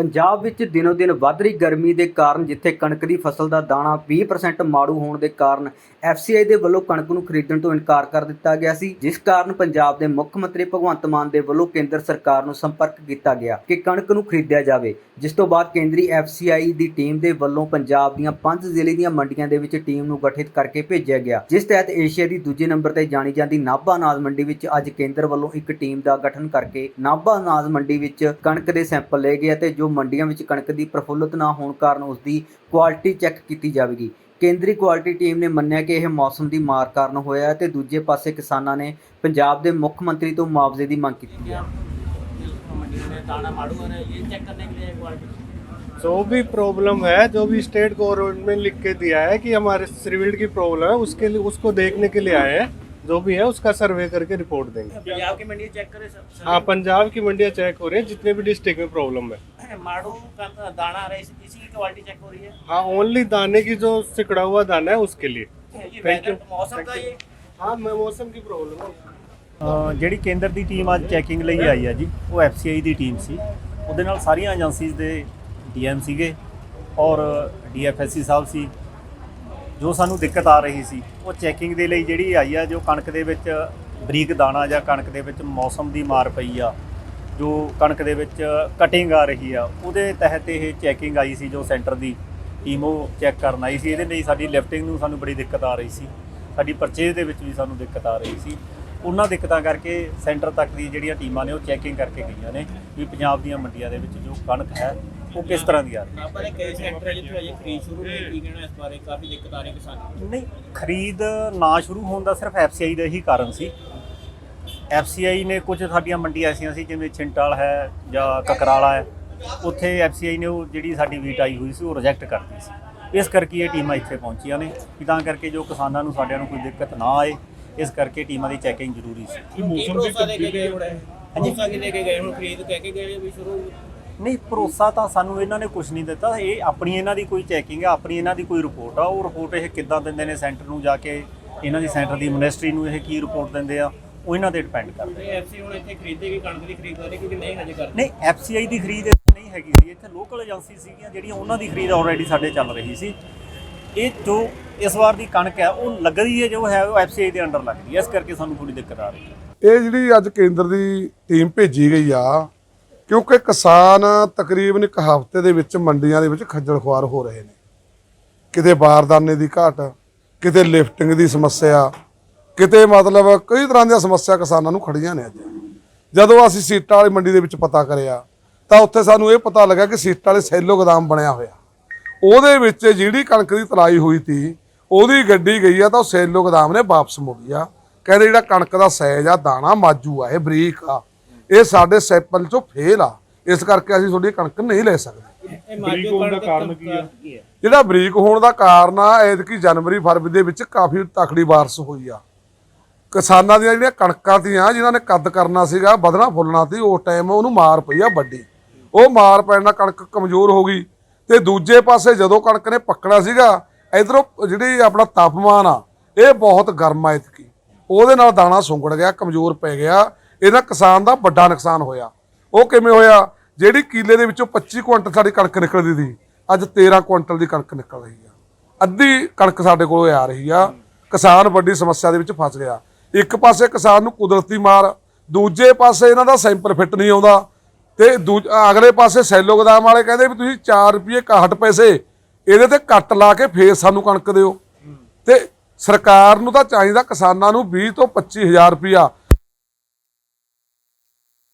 ਪੰਜਾਬ ਵਿੱਚ ਦਿਨੋ ਦਿਨ ਵੱਧ ਰਹੀ ਗਰਮੀ ਦੇ ਕਾਰਨ ਜਿੱਥੇ ਕਣਕ ਦੀ ਫਸਲ ਦਾ ਦਾਣਾ 20% ਮਾੜੂ ਹੋਣ ਦੇ ਕਾਰਨ FCI ਦੇ ਵੱਲੋਂ ਕਣਕ ਨੂੰ ਖਰੀਦਣ ਤੋਂ ਇਨਕਾਰ ਕਰ ਦਿੱਤਾ ਗਿਆ ਸੀ, ਜਿਸ ਕਾਰਨ ਪੰਜਾਬ ਦੇ ਮੁੱਖ ਮੰਤਰੀ ਭਗਵੰਤ ਮਾਨ ਦੇ ਵੱਲੋਂ ਕੇਂਦਰ ਸਰਕਾਰ ਨੂੰ ਸੰਪਰਕ ਕੀਤਾ ਗਿਆ ਕਿ ਕਣਕ ਨੂੰ ਖਰੀਦਿਆ ਜਾਵੇ। ਜਿਸ ਤੋਂ ਬਾਅਦ ਕੇਂਦਰੀ FCI ਦੀ ਟੀਮ ਦੇ ਵੱਲੋਂ ਪੰਜਾਬ ਦੀਆਂ ਪੰਜ ਜ਼ਿਲ੍ਹੇ ਦੀਆਂ ਮੰਡੀਆਂ ਦੇ ਵਿੱਚ ਟੀਮ ਨੂੰ ਗਠਿਤ ਕਰਕੇ ਭੇਜਿਆ ਗਿਆ। ਜਿਸ ਤਹਿਤ ਏਸ਼ੀਆ ਦੀ ਦੂਜੇ ਨੰਬਰ ਤੇ ਜਾਣੀ ਜਾਂਦੀ ਨਾਭਾ ਅਨਾਜ ਮੰਡੀ ਵਿੱਚ ਅੱਜ ਕੇਂਦਰ ਵੱਲੋਂ ਇੱਕ ਟੀਮ ਦਾ ਗਠਨ ਕਰਕੇ ਨਾਭਾ ਅਨਾਜ ਮੰਡੀ ਵਿੱਚ ਕਣਕ ਦੇ ਸੈਂਪਲ ਲਏ ਗਏ ਅਤੇ ਜੋ ਮੰਡੀਆਂ ਵਿੱਚ ਕਣਕ ਦੀ ਪ੍ਰਫੁੱਲਤ ਨਾ ਹੋਣ ਕਾਰਨ ਉਸ ਦੀ ਕੁਆਲਿਟੀ ਚੈੱਕ ਕੀਤੀ ਜਾਵੇਗੀ ਕੇਂਦਰੀ ਕੁਆਲਿਟੀ ਟੀਮ ਨੇ ਮੰਨਿਆ ਕਿ ਇਹ ਮੌਸਮ ਦੀ ਮਾਰ ਕਾਰਨ ਹੋਇਆ ਹੈ ਤੇ ਦੂਜੇ ਪਾਸੇ ਕਿਸਾਨਾਂ ਨੇ ਪੰਜਾਬ ਦੇ ਮੁੱਖ ਮੰਤਰੀ ਤੋਂ ਮੁਆਵਜ਼ੇ ਦੀ ਮੰਗ ਕੀਤੀ ਹੈ मंडी में दाना माड़ू है ये चेक करने के लिए क्वालिटी जो भी प्रॉब्लम है जो भी स्टेट गवर्नमेंट में लिख के दिया है कि हमारे सिविल की प्रॉब्लम है उसके लिए उसको देखने के लिए आए हैं जो भी है उसका सर्वे करके रिपोर्ट देंगे पंजाब की मंडी चेक करें सर हाँ पंजाब की मंडियाँ चेक हो रही है जितने भी डिस्ट्रिक्ट में प्रॉब्लम है सर माड़ू का तो दाना आ रहा है इसी इसी की क्वालिटी चेक हो रही है हाँ ओनली दाने की जो सिकड़ा हुआ दाना है उसके लिए ये Thank you. वेदर मौसम का ये हाँ मैं मौसम की प्रॉब्लम है ਅ, ਜਿਹੜੀ ਕੇਂਦਰ ਦੀ ਟੀਮ ਅੱਜ ਚੈਕਿੰਗ ਲਈ ਆਈ ਹੈ ਜੀ ਉਹ ਐਫਸੀਆਈ ਦੀ ਟੀਮ ਸੀ ਉਹਦੇ ਨਾਲ ਸਾਰੀਆਂ ਏਜੰਸੀਜ਼ ਦੇ ਡੀਐਮ ਸੀਗੇ ਔਰ ਡੀਐਫਐਸਸੀ ਸਾਹਿਬ ਸੀ ਜੋ ਸਾਨੂੰ ਦਿੱਕਤ ਆ ਰਹੀ ਸੀ, ਉਹ ਚੈਕਿੰਗ ਦੇ ਲਈ ਜਿਹੜੀ ਆਈ ਆ, ਜੋ ਕਣਕ ਦੇ ਵਿੱਚ ਬਰੀਕ ਦਾਣਾ ਜਾਂ ਕਣਕ ਦੇ ਵਿੱਚ ਮੌਸਮ ਦੀ ਮਾਰ ਪਈ ਆ, ਜੋ ਕਣਕ ਦੇ ਵਿੱਚ ਕਟਿੰਗ ਆ ਰਹੀ ਆ, ਉਹਦੇ ਤਹਿਤ ਇਹ ਚੈਕਿੰਗ ਆਈ ਸੀ ਜੋ ਸੈਂਟਰ ਦੀ ਟੀਮ ਉਹ ਚੈੱਕ ਕਰਨ ਆਈ ਸੀ, ਇਹਦੇ ਲਈ ਸਾਡੀ ਲਿਫਟਿੰਗ ਨੂੰ ਸਾਨੂੰ ਬੜੀ ਦਿੱਕਤ ਆ ਰਹੀ ਸੀ, ਸਾਡੀ ਪਰਚੇਜ਼ ਦੇ ਵਿੱਚ ਵੀ ਸਾਨੂੰ ਦਿੱਕਤ ਆ ਰਹੀ ਸੀ। ਉਹਨਾਂ ਦਿੱਕਤਾਂ ਕਰਕੇ ਸੈਂਟਰ ਤੱਕ ਦੀ ਜਿਹੜੀਆਂ ਟੀਮਾਂ ਨੇ ਉਹ ਚੈਕਿੰਗ ਕਰਕੇ ਗਈਆਂ ਨੇ, ਵੀ ਪੰਜਾਬ ਦੀਆਂ ਮੰਡੀਆਂ ਦੇ ਵਿੱਚ ਜੋ ਕਣਕ ਹੈ ਉਹ ਕਿਸ ਤਰ੍ਹਾਂ ਦੀ ਆ ਰਹੀ ਹੈ? ਆਪਾਂ ਨੇ ਕਈ ਸੈਕਟਰ ਜਿੱਥੇ ਅਜੇ ਖਰੀਦ ਸ਼ੁਰੂ ਨਹੀਂ ਕੀਤੀ ਕਿਹਨਾਂ ਇਸ ਬਾਰੇ ਕਾਫੀ ਦਿੱਕਤ ਆ ਰਹੀ ਕਿਸਾਨਾਂ ਨੂੰ। ਨਹੀਂ ਖਰੀਦ ਨਾ ਸ਼ੁਰੂ ਹੋਣ ਦਾ ਸਿਰਫ ਐਫ ਸੀ ਆਈ ਦਾ ਹੀ ਕਾਰਨ ਸੀ। ਐਫ ਸੀ ਆਈ ਨੇ ਕੁਝ ਸਾਡੀਆਂ ਮੰਡੀਆਂ ਐਸੀਆਂ ਸੀ ਜਿਵੇਂ ਛਿੰਟਾਲ ਹੈ ਜਾਂ ਕਕਰਾਲਾ ਹੈ ਉੱਥੇ ਐਫ ਸੀ ਆਈ ਨੇ ਉਹ ਜਿਹੜੀ ਸਾਡੀ ਵੀਟ ਆਈ ਹੋਈ ਸੀ ਉਹ ਰਿਜੈਕਟ ਕਰਤੀ ਸੀ। ਇਸ ਕਰਕੇ ਇਹ ਟੀਮਾਂ ਇੱਥੇ ਪਹੁੰਚੀਆਂ ਨੇ ਕਿ ਤਾਂ ਕਰਕੇ ਜੋ ਕਿਸਾਨਾਂ ਨੂੰ ਸਾਡਿਆਂ ਨੂੰ ਕੋਈ ਦਿੱਕਤ ਨਾ ਆਏ ਇਸ ਕਰਕੇ ਟੀਮਾਂ ਦੀ ਚੈਕਿੰਗ ਜ਼ਰੂਰੀ ਸੀ। ਮੌਸਮ ਦੇ ਕਿੰਨੇ ਗਏ ਹੁਣ ਖਰੀਦ ਕਹਿ ਕੇ ਗਏ ਵੀ ਸ਼ੁਰੂ ਨਹੀਂ ਭਰੋਸਾ ਤਾਂ ਸਾਨੂੰ ਇਹਨਾਂ ਨੇ ਕੁਝ ਨਹੀਂ ਦਿੱਤਾ। ਇਹ ਆਪਣੀ ਇਹਨਾਂ ਦੀ ਕੋਈ ਚੈਕਿੰਗ ਹੈ ਆਪਣੀ ਇਹਨਾਂ ਦੀ ਕੋਈ ਰਿਪੋਰਟ ਆ। ਉਹ ਰਿਪੋਰਟ ਇਹ ਕਿੱਦਾਂ ਦਿੰਦੇ ਨੇ ਸੈਂਟਰ ਨੂੰ ਜਾ ਕੇ ਇਹਨਾਂ ਦੀ ਸੈਂਟਰ ਦੀ ਮਿਨਿਸਟਰੀ ਨੂੰ ਇਹ ਕੀ ਰਿਪੋਰਟ ਦਿੰਦੇ ਆ ਉਹ ਇਹਨਾਂ ਤੇ ਡਿਪੈਂਡ ਕਰਦਾ ਐਫਸੀ ਹੁਣ ਇੱਥੇ ਖਰੀਦੇਗੀ ਕਣਕ ਦੀ ਖਰੀਦਦਾਰੀ ਕਿਉਂਕਿ ਨਹੀਂ ਹਜੇ ਕਰਦੇ। ਨਹੀਂ ਐਫਸੀਆਈ ਦੀ ਖਰੀਦ ਇੱਥੇ ਨਹੀਂ ਹੈਗੀ ਸੀ ਇੱਥੇ ਲੋਕਲ ਏਜੰਸੀ ਸੀਗੀਆਂ ਜਿਹੜੀਆਂ ਉਹਨਾਂ ਦੀ ਖਰੀਦ ਆਲਰੇਡੀ ਸਾਡੇ ਚੱਲ ਰਹੀ ਸੀ। ਇਹ ਜੋ ਇਸ ਵਾਰ ਦੀ ਕਣਕ ਹੈ ਉਹ ਲੱਗਦੀ ਹੈ ਜੋ ਹੈ ਉਹ ਐਫਸੀਆਈ ਦੇ ਅੰਡਰ ਲੱਗਦੀ ਹੈ। ਇਸ ਕਰਕੇ ਸਾਨੂੰ ਥੋੜੀ ਦਿੱਕਤ ਆ ਰਹੀ ਹੈ। ਇਹ ਜਿਹੜੀ ਅੱਜ ਕੇਂਦਰ ਦੀ ਟੀਮ ਭੇਜੀ ਗਈ ਆ ਕਿਉਂਕਿ ਕਿਸਾਨ ਤਕਰੀਬਨ ਇੱਕ ਹਫ਼ਤੇ ਦੇ ਵਿੱਚ ਮੰਡੀਆਂ ਦੇ ਵਿੱਚ ਖੱਜਲ ਖੁਆਰ ਹੋ ਰਹੇ ਨੇ। ਕਿਤੇ ਬਾਰਦਾਨੇ ਦੀ ਘਾਟ, ਕਿਤੇ ਲਿਫਟਿੰਗ ਦੀ ਸਮੱਸਿਆ, ਕਿਤੇ ਮਤਲਬ ਕਈ ਤਰ੍ਹਾਂ ਦੀਆਂ ਸਮੱਸਿਆ ਕਿਸਾਨਾਂ ਨੂੰ ਖੜੀਆਂ ਨੇ ਅੱਜ। ਜਦੋਂ ਅਸੀਂ ਸੀਟਾਂ ਵਾਲੀ ਮੰਡੀ ਦੇ ਵਿੱਚ ਪਤਾ ਕਰਿਆ, ਤਾਂ ਉੱਥੇ ਸਾਨੂੰ ਇਹ ਪਤਾ ਲੱਗਾ ਕਿ ਸੀਟਾਂ ਵਾਲੇ ਸੈਲੋ ਗੋਦਾਮ ਬਣਿਆ ਹੋਇਆ। ਉਹਦੇ ਵਿੱਚ ਜਿਹੜੀ ਕਣਕ ਦੀ ਤਲਾਈ ਹੋਈ ਤੀ ਉਹਦੀ ਗੱਡੀ ਗਈ ਆ, ਤਾਂ ਉਹ ਸੈਲੋ ਗੋਦਾਮ ਨੇ ਵਾਪਸ ਮੋੜੀ ਆ ਕਹਿੰਦੇ ਜਿਹੜਾ ਕਣਕ ਦਾ ਸੈਜ਼ ਆ, ਦਾਣਾ ਮਾਜੂ ਆ, ਇਹ ਬਰੀਕ ਆ। ਇਹ ਸਾਡੇ ਸੈਂਪਲ ਚੋਂ ਫੇਲ ਆ। ਇਸ ਕਰਕੇ ਅਸੀਂ ਤੁਹਾਡੀ ਕਣਕ ਨਹੀਂ ਲੈ ਸਕਦੇ। ਇਹ ਮਾਜੋ ਹੋਣ ਦਾ ਕਾਰਨ ਕੀ ਹੈ ਜਿਹੜਾ ਬਰੀਕ ਹੋਣ ਦਾ ਕਾਰਨ ਆ ਐਤਕੀ ਜਨਵਰੀ ਫਰਵਰੀ ਦੇ ਵਿੱਚ ਕਾਫੀ ਤਕੜੀ ਬਾਰਿਸ਼ ਹੋਈ ਆ। ਕਿਸਾਨਾਂ ਦੀਆਂ ਜਿਹੜੀਆਂ ਕਣਕਾਂ ਤੀਆਂ ਜਿਨ੍ਹਾਂ ਨੇ ਕੱਦ ਕਰਨਾ ਸੀਗਾ ਵਧਣਾ ਫੁੱਲਣਾ ਸੀ ਉਸ ਟਾਈਮ ਉਹਨੂੰ ਮਾਰ ਪਈ ਆ ਵੱਡੀ। ਉਹ ਮਾਰ ਪੈਣ ਨਾਲ ਕਣਕ ਕਮਜ਼ੋਰ ਹੋ ਗਈ। ਤੇ ਦੂਜੇ ਪਾਸੇ ਜਦੋਂ ਕਣਕ ਨੇ ਪੱਕਣਾ ਸੀਗਾ ਇਧਰੋਂ ਜਿਹੜੀ ਆਪਣਾ ਤਾਪਮਾਨ ਆ ਇਹ ਬਹੁਤ ਗਰਮ ਆ ਇਤਕੀ ਉਹਦੇ ਨਾਲ ਦਾਣਾ ਸੁੰਗੜ ਗਿਆ ਕਮਜ਼ੋਰ ਪੈ ਗਿਆ। ਇਹਦਾ ਕਿਸਾਨ ਦਾ ਵੱਡਾ ਨੁਕਸਾਨ ਹੋਇਆ। ਉਹ ਕਿਵੇਂ ਹੋਇਆ? ਜਿਹੜੀ ਕੀਲੇ ਦੇ ਵਿੱਚੋਂ 25 ਕੁਇੰਟਲ ਸਾਡੀ ਕਣਕ ਨਿਕਲਦੀ ਸੀ, ਅੱਜ 13 ਕੁਇੰਟਲ ਦੀ ਕਣਕ ਨਿਕਲ ਰਹੀ ਆ। ਅੱਧੀ ਕਣਕ ਸਾਡੇ ਕੋਲ ਆ ਰਹੀ ਆ। ਕਿਸਾਨ ਵੱਡੀ ਸਮੱਸਿਆ ਦੇ ਵਿੱਚ ਫਸ ਗਿਆ। ਇੱਕ ਪਾਸੇ ਕਿਸਾਨ ਨੂੰ ਕੁਦਰਤੀ ਮਾਰ, ਦੂਜੇ ਪਾਸੇ ਇਹਨਾਂ ਦਾ ਸੈਂਪਲ ਫਿੱਟ ਨਹੀਂ ਆਉਂਦਾ। ਤੇ ਦੂਜ- ਅਗਲੇ ਪਾਸੇ ਸੈਲੋ ਗੋਦਾਮ ਵਾਲੇ ਕਹਿੰਦੇ ਵੀ ਤੁਸੀਂ 4 ਰੁਪਏ 61 ਪੈਸੇ, ਇਹਦੇ ਤੇ ਕੱਟ ਲਾ ਕੇ ਫੇਰ ਸਾਨੂੰ ਕਣਕ ਦਿਓ। ਤੇ ਸਰਕਾਰ ਨੂੰ ਤਾਂ ਚਾਹੀਦਾ ਕਿਸਾਨਾਂ ਨੂੰ 20 ਤੋਂ 25000 ਰੁਪਇਆ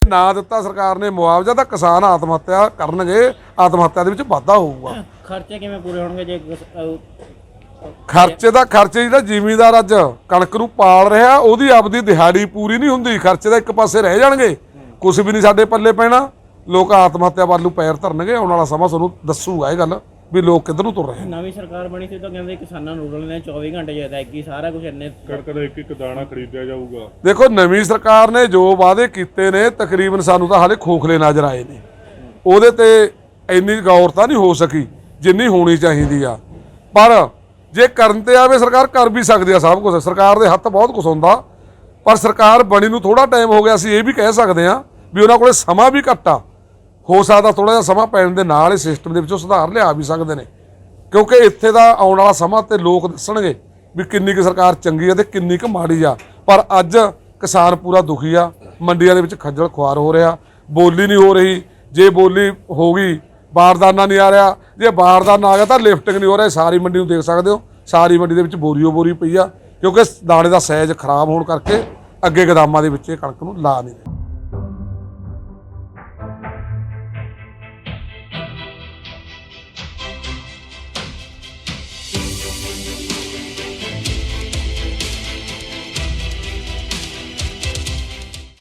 ਨਾ ਦਿੱਤਾ ਸਰਕਾਰ ਨੇ ਮੁਆਵਜ਼ਾ ਤਾਂ ਕਿਸਾਨ ਆਤਮ ਹੱਤਿਆ ਕਰਨਗੇ ਆਤਮ ਹੱਤਿਆ ਦੇ ਵਿੱਚ ਵਾਧਾ ਹੋਊਗਾ। ਖਰਚੇ ਕਿਵੇਂ ਪੂਰੇ ਹੋਣਗੇ ਜੇ ਖਰਚੇ ਦਾ ਖਰਚੇ ਜਿਹੜਾ ਜ਼ਿਮੀਂਦਾਰ ਅੱਜ ਕਣਕ ਨੂੰ ਪਾਲ ਰਿਹਾ ਉਹਦੀ ਆਪਦੀ ਦਿਹਾੜੀ ਪੂਰੀ ਨਹੀਂ ਹੁੰਦੀ ਖਰਚੇ ਦਾ ਇੱਕ ਪਾਸੇ ਰਹਿ ਜਾਣਗੇ। ਕੁਝ ਵੀ ਨਹੀਂ ਸਾਡੇ ਪੱਲੇ ਪੈਣਾ ਲੋਕ ਆਤਮ ਹੱਤਿਆ ਵੱਲ ਨੂੰ ਪੈਰ ਧਰਨਗੇ ਆਉਣ ਵਾਲਾ ਸਮਾਂ ਤੁਹਾਨੂੰ ਦੱਸੂਗਾ ਇਹ ਗੱਲ। ਵੀ ਲੋਕ ਕਿੱਧਰ ਨੂੰ ਤੁਰ ਰਹੇ ਨੇ? ਨਵੀਂ ਸਰਕਾਰ ਬਣੀ ਸੀ ਤਾਂ ਕਹਿੰਦੇ ਕਿਸਾਨਾਂ ਨੂੰ ਰੁਲਣੇ 24 ਘੰਟੇ ਜ਼ਿਆਦਾ ਕਿ ਸਾਰਾ ਕੁਝ ਇੰਨੇ ਕਣਕ ਦਾ ਇੱਕ ਇੱਕ ਦਾਣਾ ਖਰੀਦਿਆ ਜਾਊਗਾ। ਦੇਖੋ ਨਵੀਂ ਸਰਕਾਰ ਨੇ ਜੋ ਵਾਅਦੇ ਕੀਤੇ ਨੇ ਤਕਰੀਬਨ ਸਾਨੂੰ ਤਾਂ ਹਾਲੇ ਖੋਖਲੇ ਨਜ਼ਰ ਆਏ ਨੇ। ਉਹਦੇ ਤੇ ਇੰਨੀ ਗੌਰ ਤਾਂ ਨਹੀਂ ਹੋ ਸਕੀ ਜਿੰਨੀ ਹੋਣੀ ਚਾਹੀਦੀ ਆ। ਪਰ ਜੇ ਕਰਨ ਤੇ ਆਵੇ ਸਰਕਾਰ ਕਰ ਵੀ ਸਕਦੀ ਆ ਸਭ ਕੁਝ ਸਰਕਾਰ ਦੇ ਹੱਥ ਬਹੁਤ ਕੁਝ ਹੁੰਦਾ। ਪਰ ਸਰਕਾਰ ਬਣੀ ਨੂੰ ਥੋੜਾ ਟਾਈਮ ਹੋ ਗਿਆ ਸੀ ਇਹ ਵੀ ਕਹਿ ਸਕਦੇ ਆ ਵੀ ਉਹਨਾਂ ਕੋਲੇ ਸਮਾਂ ਵੀ ਘੱਟ ਆ। ਹੋ ਸਕਦਾ ਥੋੜਾ ਜਿਹਾ ਸਮਾਂ ਪੈਣ ਦੇ ਨਾਲ ਹੀ ਸਿਸਟਮ ਦੇ ਵਿੱਚੋਂ ਸੁਧਾਰ ਲਿਆ ਵੀ ਸਕਦੇ ਨੇ। ਕਿਉਂਕਿ ਇੱਥੇ ਦਾ ਆਉਣ ਵਾਲਾ ਸਮਾਂ ਤੇ ਲੋਕ ਦੱਸਣਗੇ ਵੀ ਕਿੰਨੀ ਕੁ ਸਰਕਾਰ ਚੰਗੀ ਆ ਤੇ ਕਿੰਨੀ ਕੁ ਮਾੜੀ ਆ। ਪਰ ਅੱਜ ਕਿਸਾਨ ਪੂਰਾ ਦੁਖੀ ਆ, ਮੰਡੀਆਂ ਦੇ ਵਿੱਚ ਖੱਜਲ ਖੁਆਰ ਹੋ ਰਿਹਾ, ਬੋਲੀ ਨਹੀਂ ਹੋ ਰਹੀ। ਜੇ ਬੋਲੀ ਹੋ ਗਈ, ਬਾਰਦਾਨਾ ਨਹੀਂ ਆ ਰਿਹਾ। ਜੇ ਬਾਰਦਾਨਾ ਆ ਗਿਆ ਤਾਂ ਲਿਫਟਿੰਗ ਨਹੀਂ ਹੋ ਰਿਹਾ, ਸਾਰੀ ਮੰਡੀ ਨੂੰ ਦੇਖ ਸਕਦੇ ਹੋ। ਸਾਰੀ ਮੰਡੀ ਦੇ ਵਿੱਚ ਬੋਰੀਓ ਬੋਰੀ ਪਈ ਆ, ਕਿਉਂਕਿ ਦਾਣੇ ਦਾ ਸਾਈਜ਼ ਖਰਾਬ ਹੋਣ ਕਰਕੇ ਅੱਗੇ ਗਦਾਮਾਂ ਦੇ ਵਿੱਚ ਇਹ ਕਣਕ ਨੂੰ ਲਾ ਨਹੀਂ ਰਹੇ।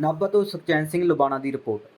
ਨਾਭਾ ਤੋਂ ਸੁਖਚੈਨ ਸਿੰਘ ਲੁਬਾਣਾ ਦੀ ਰਿਪੋਰਟ।